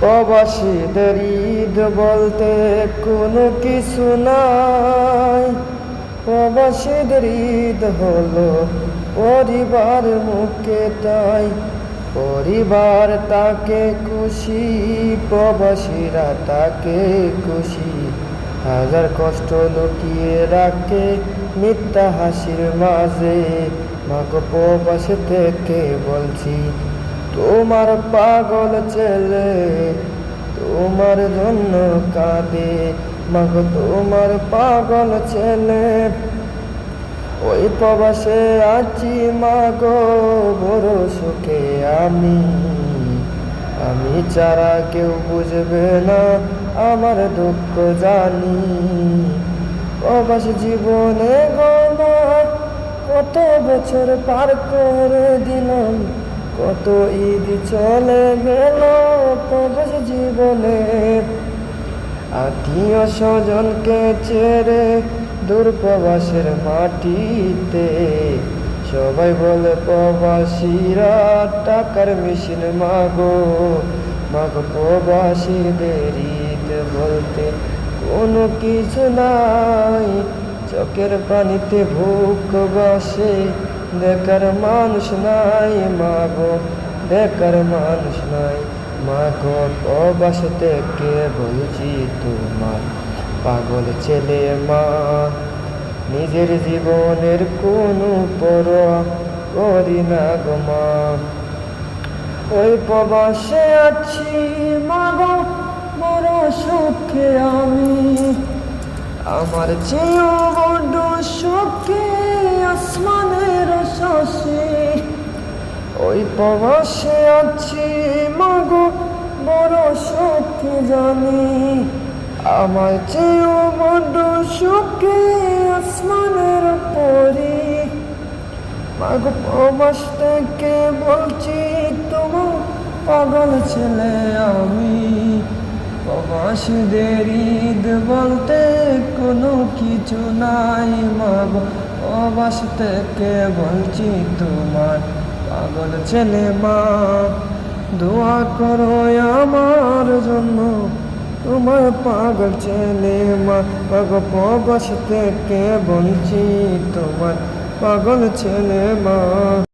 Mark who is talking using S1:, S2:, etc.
S1: প্রবাসীদের ঈদ বলতে কোনো কিছু নাই। প্রবাসীদের ঈদ হলো পরিবার মুখে তাই। পরিবার তাকে খুশি, প্রবাসীরা তাকে খুশি। হাজার কষ্ট লুকিয়ে রাখে মিথ্যা হাসির মাঝে। মাগো প্রবাস থেকে বলছি তোমার পাগল ছেলে তোমার জন্য কাঁদে। মাগো, তোমার পাগল ছেলে, ওই প্রবাসে আছি মাগো, বড় সুখে আমি। আমি ছাড়া কেউ বুঝবে না আমার দুঃখ জানি। প্রবাস জীবনে গমা কত বছর পার করে দিলাম। কত ঈদ চলে গেল জীবনে। আত্মীয় স্বজনকে ছেড়ে দূর প্রবাসের মাটিতে সবাই বলে, প্রবাসীরা টাকার মেশিন মাগো। মাগো প্রবাসীদের ঈদ বলতে কোনো কিছু নাই। চোখের পানিতে ভুক বসে দেখার মানুষ নাই মাগো দেখার মানুষ নাই মাগো। প্রবাস থেকে বলছি তোমার পাগল ছেলে মা, নিজের জীবনের কোনো পরোয়া করি না গো মা। ওই প্রবাসে আছি মাগো, বড় সুখে আমি। আমার চেয়েও বড্ড সুখে আসমানের ওই প্রবাসে আছি মাগো, বড় সুখে জানি। আমার চেয়েও বড্ড সুখে আসমানের পরি মাগো, প্রবাস থেকে বলছি তোমার পাগল ছেলে আমি। প্রবাসীদের ঈদ বলতে কোনো কিছু নাই মাগো প্রবাস থেকে বলছি তোমার পাগল ছেলে মা। দোয়া করো আমার জন্য তোমার পাগল ছেলে মা। পাগল প্রবাস থেকে বলছি তোমার পাগল ছেলে মা।